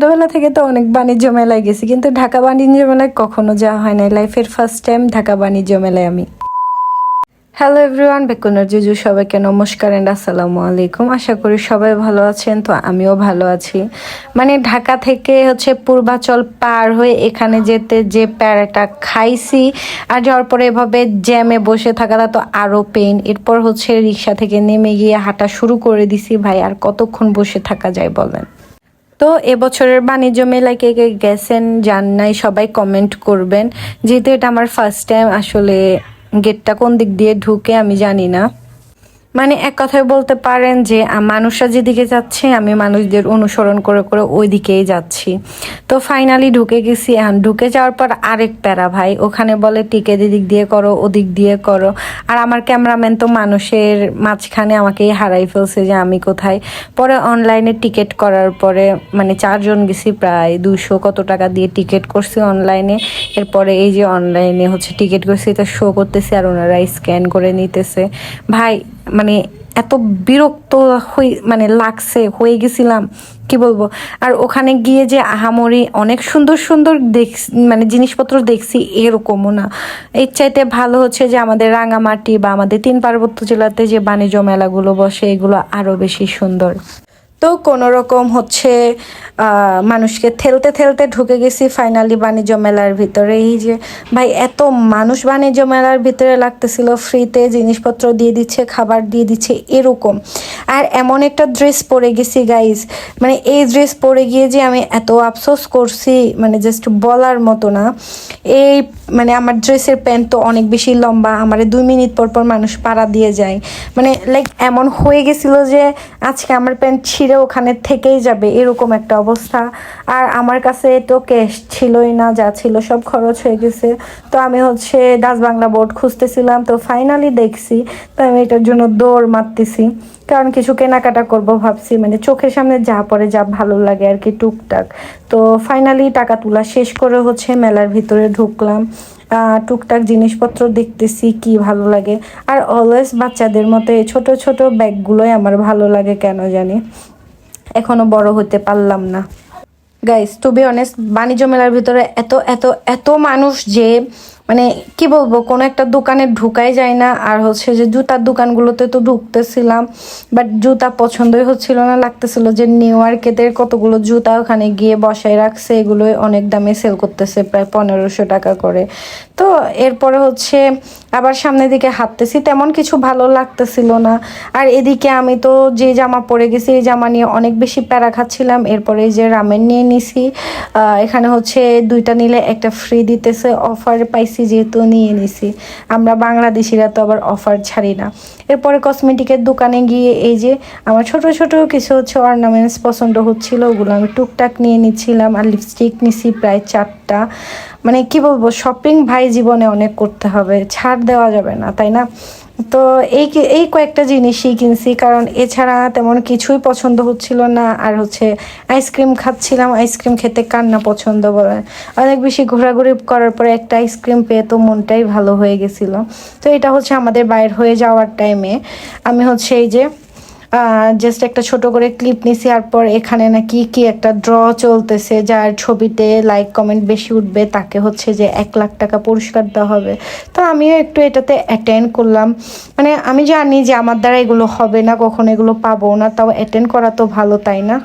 ছোটবেলা থেকে তো অনেক বাণিজ্য মেলায় গেছি, কিন্তু ঢাকা বাণিজ্য মেলায় কখনো যাওয়া হয় নাই। লাইফের ফার্স্ট টাইম ঢাকা বাণিজ্য মেলায় আমি। হ্যালো এভরিওয়ান বেকুনার জুজু, সবাইকে নমস্কার অ্যান্ড আসসালামু আলাইকুম। আশা করি সবাই ভালো আছেন, তো আমিও ভালো আছি। মানে ঢাকা থেকে হচ্ছে পূর্বাচল পার হয়ে এখানে যেতে যে প্যারাটা খাইছি, আর যাওয়ার পরে এভাবে জ্যামে বসে থাকাটা তো আরও পেন এরপর হচ্ছে রিক্সা থেকে নেমে গিয়ে হাঁটা শুরু করে দিছি, ভাই, আর কতক্ষণ বসে থাকা যায় বলেন? তো এবছরের বাণিজ্য মেলায় কে কে গেছেন জান নাই, সবাই কমেন্ট করবেন। যেহেতু এটা আমার ফার্স্ট টাইম আসলে গেটটা কোন দিক দিয়ে ঢুকে আমি জানি না। মানে এক কথায় বলতে পারেন যে মানুষরা যেদিকে যাচ্ছে, আমি মানুষদের অনুসরণ করে করে ওই দিকেই যাচ্ছি। তো ফাইনালি ঢুকে গেছি। ঢুকে যাওয়ার পর আরেক প্যারা ভাই, ওখানে বলে টিকেট এদিক দিয়ে করো, ওদিক দিয়ে করো। আর আমার ক্যামেরাম্যান তো মানুষের মাঝখানে আমাকেই হারাই ফেলছে যে, আমি কোথায়? পরে অনলাইনে টিকিট করার পরে মানে চারজন গেছি প্রায় দুশো কত টাকা দিয়ে টিকিট করছি অনলাইনে এরপরে এই যে অনলাইনে হচ্ছে টিকিট করছি, এটা শো করতেছি আর ওনারা স্ক্যান করে নিতেছে। ভাই মানে এত বিরক্ত হই মানে লাগছে, হয়ে গেছিলাম, কি বলব? আর ওখানে গিয়ে যে আহামরি অনেক সুন্দর সুন্দর দেখ মানে জিনিসপত্র দেখছি, এরকমও না। এর চাইতে ভালো হচ্ছে যে আমাদের রাঙামাটি বা আমাদের তিন পার্বত্য জেলাতে যে বাণিজ্য মেলাগুলো বসে, এগুলো আরও বেশি সুন্দর। তো কোনো রকম হচ্ছে মানুষকে ঠেলতে ঠেলতে ঢুকে গেছি ফাইনালি বাণিজ্য মেলার ভিতরে। এই যে, ভাই, এত মানুষ বাণিজ্য মেলার ভিতরে লাগতেছিল ফ্রিতে জিনিসপত্র দিয়ে দিচ্ছে, খাবার দিয়ে দিচ্ছে, এরকম। আর এমন একটা ড্রেস পরে গেছি গাইজ মানে এই ড্রেস পরে গিয়ে যে আমি এত আফসোস করছি মানে জাস্ট বলার মতো না। এই মানে আমার ড্রেসের প্যান্ট তো অনেক বেশি লম্বা, আমার দুই মিনিট পর পর মানুষ পাড়া দিয়ে যায়। মানে লাইক এমন হয়ে গেছিল যে আজকে আমার প্যান্ট ছিঁড়ে ওখানে থেকেই যাবে, এরকম একটা অবস্থা। আর আমার কাছে তো ক্যাশ ছিলই না, যা ছিল সব খরচ হয়ে গেছে। তো আমি হচ্ছে ডাচ বাংলা বোর্ড খুঁজতেছিলাম, তো ফাইনালি দেখছি, তো আমি এটার জন্য দৌড় মারতেছি। কারণ কিছু কেনাকাটা করব ভাবছি মানে চোখের সামনে যা পড়ে, যা ভালো লাগে আর কি টুকটাক। তো ফাইনালি টাকা তোলা শেষ করে হচ্ছে মেলার ভিতরে ঢুকলাম। টুকটাক জিনিসপত্র দেখতেছি কি ভালো লাগে। আর অলওয়েজ বাচ্চাদের মতো এই ছোট ছোট ব্যাগগুলোই আমার ভালো লাগে কেন জানি। এখনও বড় হতে পারলাম না। গাইস টু বি অনেস্ট বাণিজ্য মেলার ভিতরে এত এত এত মানুষ যে মানে কি বলব, কোনো একটা দোকানে ঢুকাই যায় না। আর হচ্ছে যে জুতার দোকানগুলোতে তো ঢুকতেছিলাম বাট জুতা পছন্দই হচ্ছিল না, লাগতেছিল যে নিউ মার্কেটের কতগুলো জুতা ওখানে গিয়ে বসায় রাখছে এগুলো অনেক দামে সেল করতেছে, প্রায় পনেরোশো টাকা করে। তো এরপরে হচ্ছে আবার সামনের দিকে হাঁটতেছি, তেমন কিছু ভালো লাগতেছিল না। আর এদিকে আমি তো যে জামা পরে গেছি, এই জামা নিয়ে অনেক বেশি প্যারা খাচ্ছিলাম। এরপরে এই যে রামেন নিয়ে নিছি এখানে হচ্ছে দুইটা নিলে একটা ফ্রি দিতেছে অফার পাইছি যেহেতু নিয়ে নিছি। আমরা বাংলাদেশিরা তো আবার অফার ছাড়ি না। এরপরে কসমেটিকের দোকানে গিয়ে এই যে আমার ছোট ছোট কিছু হচ্ছে অর্নামেন্টস পছন্দ হচ্ছিল, ওগুলো আমি টুকটাক নিয়ে নিচ্ছিলাম, আর লিপস্টিক নিছি প্রায় চারটা। মানে কি বলব শপিং ভাই জীবনে অনেক করতে হবে, ছাড় দেওয়া যাবে না, তাই না? তো এই এই কয়েকটা জিনিসই কিনছি, কারণ এছাড়া তেমন কিছুই পছন্দ হচ্ছিল না, আর হচ্ছে আইসক্রিম খাচ্ছিলাম আইসক্রিম খেতে কার না পছন্দ বলে। অনেক বেশি ঘোরাঘুরি করার পরে একটা আইসক্রিম পেয়ে তো মনটাই ভালো হয়ে গেছিল। তো এটা হচ্ছে আমাদের বাইর হয়ে যাওয়ার টাইমে আমি হচ্ছে এই যে জাস্ট একটা ছোট করে ক্লিপ নিছি আর পর এখানে নাকি কি একটা ড্র চলতেছে, যার ছবিতে লাইক কমেন্ট বেশি উঠবে, তাকে হচ্ছে যে এক লাখ টাকা পুরস্কার দেওয়া হবে। তো আমিও একটু এটাতে অ্যাটেন্ড করলাম। মানে আমি জানি যে আমার দ্বারা এগুলো হবে না, কখন এগুলো পাবো না, তাও অ্যাটেন্ড করা তো ভালো, তাই না?